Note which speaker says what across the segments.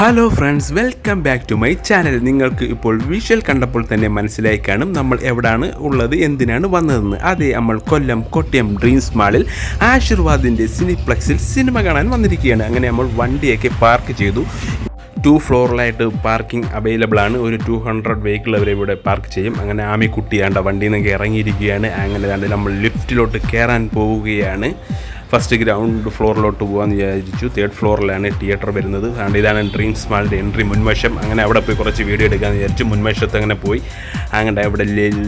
Speaker 1: Hello friends welcome back to my channel നിങ്ങൾക്ക് ഇപ്പോൾ visual കണ്ടപ്പോൾ തന്നെ മനസ്സിലായി കാണും നമ്മൾ എവിടാണ് ഉള്ളത് എന്തിനാണ് വന്നതെന്ന്. അതെ നമ്മൾ കൊല്ലം കൊട്ടിയം ഡ്രീംസ് മാളിൽ ആശീർവാദിന്റെ സിനിപ്ലക്സിൽ സിനിമ കാണാൻ വന്നിരിക്കുകയാണ്. അങ്ങനെ നമ്മൾ വണ്ടിയൊക്കെ പാർക്ക് ചെയ്തു. ടു ഫ്ലോറിലായിട്ട് പാർക്കിംഗ് അവൈലബിൾ ആണ്. ഒരു ടു ഹൺഡ്രഡ് വെഹിക്കിൾ അവരെ ഇവിടെ പാർക്ക് ചെയ്യും. അങ്ങനെ ആമിക്കുട്ടിയാണ്ട വണ്ടിയിൽ നിന്നൊക്കെ ഇറങ്ങിയിരിക്കുകയാണ്. അങ്ങനെ നമ്മൾ ലിഫ്റ്റിലോട്ട് കയറാൻ പോവുകയാണ്. ഫസ്റ്റ് ഗ്രൗണ്ട് ഫ്ലോറിലോട്ട് പോകാമെന്ന് വിചാരിച്ചു. തേർഡ് ഫ്ലോറിലാണ് തിയേറ്റർ വരുന്നത്. അതുകൊണ്ട് ഇതാണ് ഡ്രീംസ് മാളിന്റെ എൻട്രി മുൻവശം. അങ്ങനെ അവിടെ പോയി കുറച്ച് വീഡിയോ എടുക്കാമെന്ന് വിചാരിച്ചു. മുൻവശത്ത് അങ്ങനെ പോയി. അങ്ങനെ അവിടെ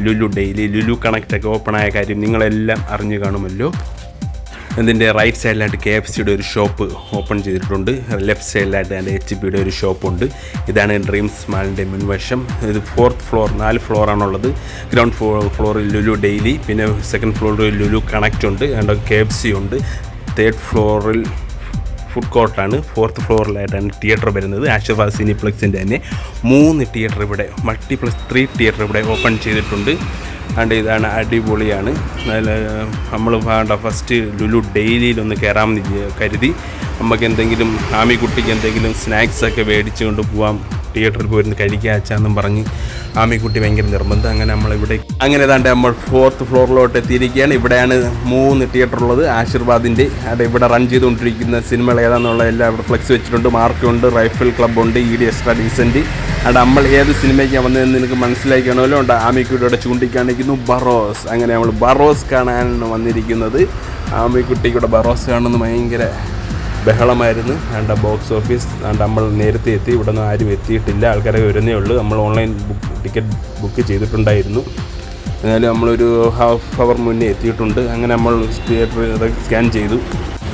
Speaker 1: ലുലു ഡെയിലി ലുലു കണക്റ്റൊക്കെ ഓപ്പൺ ആയ കാര്യം നിങ്ങളെല്ലാം അറിഞ്ഞു കാണുമല്ലോ. ഇതിന്റെ റൈറ്റ് സൈഡിലായിട്ട് കെ എഫ് സിയുടെ ഒരു ഷോപ്പ് ഓപ്പൺ ചെയ്തിട്ടുണ്ട്. ലെഫ്റ്റ് സൈഡിലായിട്ട് അതിന്റെ എച്ച് പിയുടെ ഒരു ഷോപ്പുണ്ട് ഇതാണ് ഡ്രീംസ് മാളിന്റെ മുൻവശം. ഇത് ഫോർത്ത് ഫ്ലോർ നാല് ഫ്ലോറാണുള്ളത് ഗ്രൗണ്ട് ഫ്ലോ ഫ്ലോറിൽ ലുലു ഡെയിലി പിന്നെ സെക്കൻഡ് ഫ്ലോറിൽ ലുലു കണക്റ്റ് ഉണ്ട്. അതിന്റെ കെ എഫ് സി ഉണ്ട്. തേർഡ് ഫ്ലോറിൽ ഫുഡ് കോർട്ടാണ് ഫോർത്ത് ഫ്ലോറിലായിട്ടാണ് തിയേറ്റർ വരുന്നത്. ആശീർവാദ് സിനിപ്ലക്സിന്റെ തന്നെ. മൂന്ന് തിയേറ്റർ ഇവിടെ മൾട്ടിപ്ലക്സ് ത്രീ തിയേറ്റർ ഇവിടെ ഓപ്പൺ ചെയ്തിട്ടുണ്ട്. അതുകൊണ്ട് ഇതാണ് അടിപൊളിയാണ്. നമ്മൾ വേണ്ട ഫസ്റ്റ് ലുലു ഡെയിലിയിലൊന്ന് കയറാമെന്ന് കരുതി. നമുക്ക് എന്തെങ്കിലും ആമിക്കുട്ടിക്ക് എന്തെങ്കിലും സ്നാക്സൊക്കെ മേടിച്ചുകൊണ്ട് മേടിച്ച് പോവാം തിയേറ്ററിൽ പോയിരുന്ന് കഴിക്കുക അച്ചാന്നും പറഞ്ഞ്. ആമിക്കുട്ടി ഭയങ്കര നിർബന്ധം. അങ്ങനെ നമ്മളിവിടെ അങ്ങനെ ഏതാണ്ട് നമ്മൾ ഫോർത്ത് ഫ്ലോറിലോട്ട് എത്തിയിരിക്കുകയാണ്. ഇവിടെയാണ് മൂന്ന് തിയേറ്റർ ഉള്ളത്. ആശീർവാദിന്റെ. അത് ഇവിടെ റൺ ചെയ്തുകൊണ്ടിരിക്കുന്ന സിനിമകൾ ഏതാണെന്നുള്ള എല്ലാം ഇവിടെ ഫ്ലെക്സ് വെച്ചിട്ടുണ്ട്. മാർക്കുണ്ട് റൈഫിൾ ക്ലബ്ബുണ്ട് ഇ ഡി എക്സ്ട്രാ ഡീസന്റ് അവിടെ നമ്മൾ ഏത് സിനിമയ്ക്കാണ് വന്നതെന്ന് നിനക്ക് മനസ്സിലാക്കി കാണുമല്ലോ ഉണ്ട് ആമിക്കുട്ടിയുടെ ചൂണ്ടിക്കാണിക്കുന്നു. ബറോസ് അങ്ങനെ നമ്മൾ ബറോസ് കാണാനാണ് വന്നിരിക്കുന്നത്. ആമിക്കുട്ടിക്കൂടെ ബറോസ് കാണുന്നത് ഭയങ്കര ബഹളമായിരുന്നു. വേണ്ട ബോക്സ് ഓഫീസ് ആണ്ട് നമ്മൾ നേരത്തെ എത്തി. ഇവിടെ നിന്ന് ആരും എത്തിയിട്ടില്ല. ആൾക്കാരെ വരുന്നേ ഉള്ളൂ. നമ്മൾ ഓൺലൈൻ ബുക്ക് ടിക്കറ്റ് ബുക്ക് ചെയ്തിട്ടുണ്ടായിരുന്നു. എന്നാലും നമ്മളൊരു ഹാഫ് അവർ മുന്നേ എത്തിയിട്ടുണ്ട്. അങ്ങനെ നമ്മൾ തിയേറ്റർ സ്കാൻ ചെയ്തു.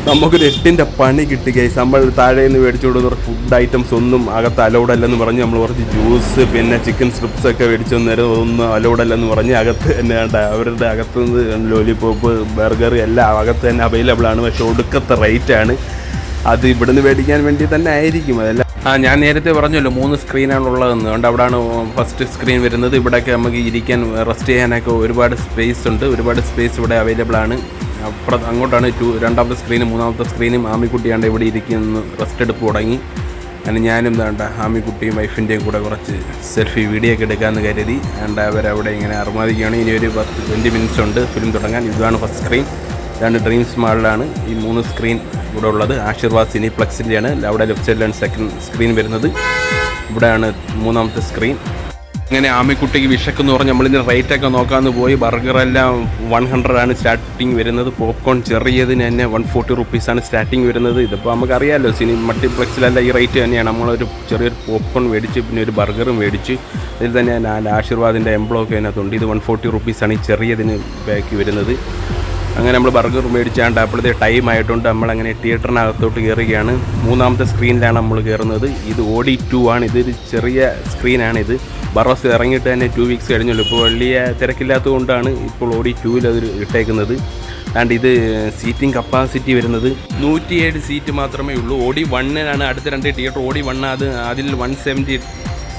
Speaker 1: നമുക്കൊരു എട്ടിന്റെ പണി കിട്ടി നമ്മൾ താഴെ നിന്ന് മേടിച്ചു കൊടുക്കുന്ന ഫുഡ് ഐറ്റംസ് ഒന്നും അകത്ത് അലൗഡ് അല്ലെന്ന് പറഞ്ഞ് നമ്മൾ കുറച്ച് ജ്യൂസ് പിന്നെ ചിക്കൻ സ്ട്രിപ്സ് ഒക്കെ മേടിച്ചു തന്നേരം ഒന്നും അലൗഡ് അല്ലെന്ന് പറഞ്ഞ് അകത്ത് തന്നെ അവരുടെ അകത്ത് നിന്ന് ലോലിപോപ്പ് ബർഗർ എല്ലാം അകത്ത് തന്നെ അവൈലബിൾ ആണ്. പക്ഷേ ഒടുക്കത്തെ റേറ്റാണ് അത് ഇവിടുന്ന് മേടിക്കാൻ വേണ്ടി തന്നെ ആയിരിക്കും. അതല്ല ഞാൻ നേരത്തെ പറഞ്ഞല്ലോ മൂന്ന് സ്ക്രീനാണ് ഉള്ളതെന്ന് അതുകൊണ്ട് അവിടെയാണ് ഫസ്റ്റ് സ്ക്രീൻ വരുന്നത്. ഇവിടെയൊക്കെ നമുക്ക് ഇരിക്കാൻ റെസ്റ്റ് ചെയ്യാനൊക്കെ ഒരുപാട് സ്പേസ് ഉണ്ട്. ഒരുപാട് സ്പേസ് ഇവിടെ അവൈലബിൾ ആണ്. അപ്പുറം അങ്ങോട്ടാണ് ടു രണ്ടാമത്തെ സ്ക്രീനും മൂന്നാമത്തെ സ്ക്രീനും ആമിക്കുട്ടിയാണ്ട് ഇവിടെ ഇരിക്കുന്നു റെസ്റ്റ് എടുപ്പ് തുടങ്ങി. അങ്ങനെ ഞാനും വേണ്ട ആമിക്കുട്ടിയും വൈഫിന്റെയും കൂടെ കുറച്ച് സെൽഫി വീഡിയോ ഒക്കെ എടുക്കാമെന്ന് കരുതി. ആണ്ട് അവരവിടെ ഇങ്ങനെ അറുമാതിക്കുകയാണ് ഇനി ഒരു പത്ത് ട്വന്റി മിനിറ്റ്സ് ഉണ്ട് ഫിലിം തുടങ്ങാൻ. ഇതാണ് ഫസ്റ്റ് സ്ക്രീൻ ഇതാണ് ഡ്രീംസ് മാളിലാണ് ഈ മൂന്ന് സ്ക്രീൻ ഇവിടെ ഉള്ളത് ആശീർവാദ് സിനിപ്ലക്സിന്റെയാണ് അവിടെ ലെഫ്റ്റ് സൈഡിലാണ് സെക്കൻഡ് സ്ക്രീൻ വരുന്നത്. ഇവിടെയാണ് മൂന്നാമത്തെ സ്ക്രീൻ അങ്ങനെ ആമിക്കുട്ടിക്ക് വിശക്കെന്ന് പറഞ്ഞ് നമ്മളിതിന്റെ റേറ്റൊക്കെ നോക്കാമെന്ന് പോയി. ബർഗറെല്ലാം വൺ ആണ് സ്റ്റാർട്ടിങ് വരുന്നത്. പോപ്കോൺ ചെറിയതിന് തന്നെ വൺ ഫോർട്ടി റുപ്പീസാണ് സ്റ്റാർട്ടിങ് വരുന്നത്. ഇതിപ്പോൾ നമുക്കറിയാമല്ലോ സിനി മൾട്ടിപ്ലക്സിലല്ല ഈ റേറ്റ് തന്നെയാണ്. നമ്മളൊരു ചെറിയൊരു പോപ്കോൺ മേടിച്ച് പിന്നെ ഒരു ബർഗറും മേടിച്ച് ഇതിൽ തന്നെ ആശീർവാദിന്റെ ആശീർവാദിന്റെ എംബ്ലോക്ക് അതിനകത്തുണ്ട്. ഇത് വൺ ഫോർട്ടി റുപ്പീസാണ് ഈ ചെറിയതിന് ബാക്കി വരുന്നത്. അങ്ങനെ നമ്മൾ ബർഗർ മേടിച്ചാണ്ട് അപ്പോഴത്തെ ടൈം ആയിട്ടുണ്ട്. നമ്മളങ്ങനെ തിയേറ്ററിനകത്തോട്ട് കയറുകയാണ് മൂന്നാമത്തെ സ്ക്രീനിലാണ് നമ്മൾ കയറുന്നത് ഇത് ഓഡി ടു ആണ്. ഇതൊരു ചെറിയ സ്ക്രീനാണ് ഇത്. ബറോസ് ഇറങ്ങിയിട്ട് തന്നെ ടു വീക്സ് കഴിഞ്ഞുള്ളൂ ഇപ്പോൾ വലിയ തിരക്കില്ലാത്തത് കൊണ്ടാണ് ഇപ്പോൾ ഓഡി ടുവിൽ അത് ഇട്ടേക്കുന്നത്. ആൻഡ് ഇത് സീറ്റിംഗ് കപ്പാസിറ്റി വരുന്നത് നൂറ്റിയേഴ് സീറ്റ് മാത്രമേ ഉള്ളൂ. ഓഡി വണ്ണിനാണ് അടുത്ത രണ്ട് തിയേറ്റർ ഓഡി വണ്ണ് അത് അതിൽ വൺ സെവന്റി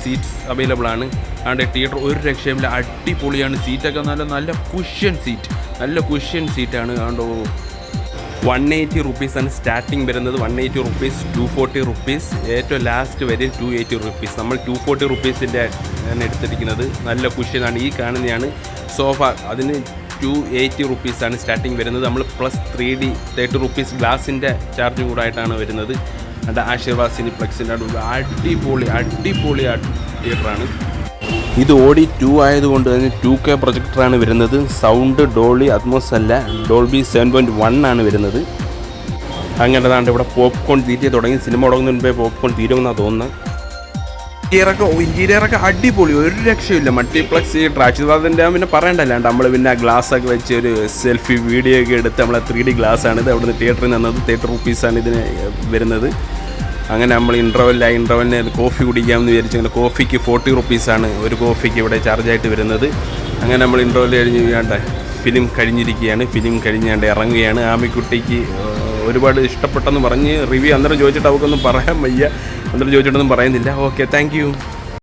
Speaker 1: സീറ്റ്സ് അവൈലബിൾ ആണ്. അതുകൊണ്ട് തിയേറ്റർ ഒരു രക്ഷയുമില്ല. അടിപൊളിയാണ്. സീറ്റൊക്കെ നല്ല നല്ല കുഷ്യൻ സീറ്റ് നല്ല കുഷ്യൻ സീറ്റാണ് അതുകൊണ്ട് വൺ എയ്റ്റി റുപ്പീസാണ് സ്റ്റാർട്ടിങ് വരുന്നത്. One eighty rupees two forty rupees ഏറ്റവും ലാസ്റ്റ് വരെ ടു എയ്റ്റി റുപ്പീസ് നമ്മൾ ടു ഫോർട്ടി റുപ്പീസിന്റെ എടുത്തിരിക്കുന്നത്. നല്ല കുഷ്യനാണ് ഈ കാണുന്നതാണ് സോഫ അതിന് ടു എയ്റ്റി റുപ്പീസാണ് സ്റ്റാർട്ടിങ് വരുന്നത്. നമ്മൾ plus three D thirty rupees ഗ്ലാസിന്റെ ചാർജ് കൂടായിട്ടാണ് വരുന്നത്. അത് ആശീർവാദ് സിനിപ്ലക്സിന്റെ അടുത്ത് അടിപൊളി അടിപൊളി തിയേറ്ററാണ്. ഇത് ഓടി ടു ആയതുകൊണ്ട് തന്നെ ടു കെ പ്രൊജക്ടറാണ് വരുന്നത്. സൗണ്ട് ഡോളി അറ്റ്മോസ് അല്ല ഡോൾബി സെവൻ പോയിന്റ് വൺ ആണ് വരുന്നത്. അങ്ങനെ താണ്ട് ഇവിടെ പോപ്കോൺ തീറ്റി തുടങ്ങി. സിനിമ തുടങ്ങുന്നതിന് മുമ്പേ പോപ്കോൺ തീരുമെന്നാണ് തോന്നുന്നത്. ഇന്റീരിയറൊക്കെ ഇന്റീരിയറൊക്കെ അടിപൊളി. ഒരു രക്ഷയില്ല മൾട്ടിപ്ലക്സ് തിയേറ്റർ അതിന്റെ പിന്നെ പറയണ്ടല്ലാണ്ട് നമ്മൾ പിന്നെ ഗ്ലാസ് ഒക്കെ വെച്ച് ഒരു സെൽഫി വീഡിയോ ഒക്കെ എടുത്ത് നമ്മളെ ത്രീ ഡി ഗ്ലാസ് ആണ് ഇത് അവിടുന്ന് തിയേറ്ററിൽ നിന്നത്. തേർട്ടി റുപ്പീസാണ് ഇതിന് വരുന്നത്. അങ്ങനെ നമ്മൾ ഇന്റർവെല്ലായി ഇന്റർവെല്ലിന് കോഫി കുടിക്കാമെന്ന് വിചാരിച്ചു അങ്ങനെ കോഫിക്ക് ഫോർട്ടി റുപ്പീസാണ് ഒരു കോഫിക്ക് ഇവിടെ ചാർജായിട്ട് വരുന്നത്. അങ്ങനെ നമ്മൾ ഇന്റർവെൽ കഴിഞ്ഞ് വേണ്ട ഫിലിം കഴിഞ്ഞിരിക്കുകയാണ്. ഫിലിം കഴിഞ്ഞാണ്ട് ഇറങ്ങുകയാണ്. ആമിക്കുട്ടിക്ക് ഒരുപാട് ഇഷ്ടപ്പെട്ടെന്ന് പറഞ്ഞ് റിവ്യൂ അന്നേരം ചോദിച്ചിട്ട് അവൾക്കൊന്നും പറയാൻ വയ്യ. അന്നേരം ചോദിച്ചിട്ടൊന്നും പറയുന്നില്ല. Okay thank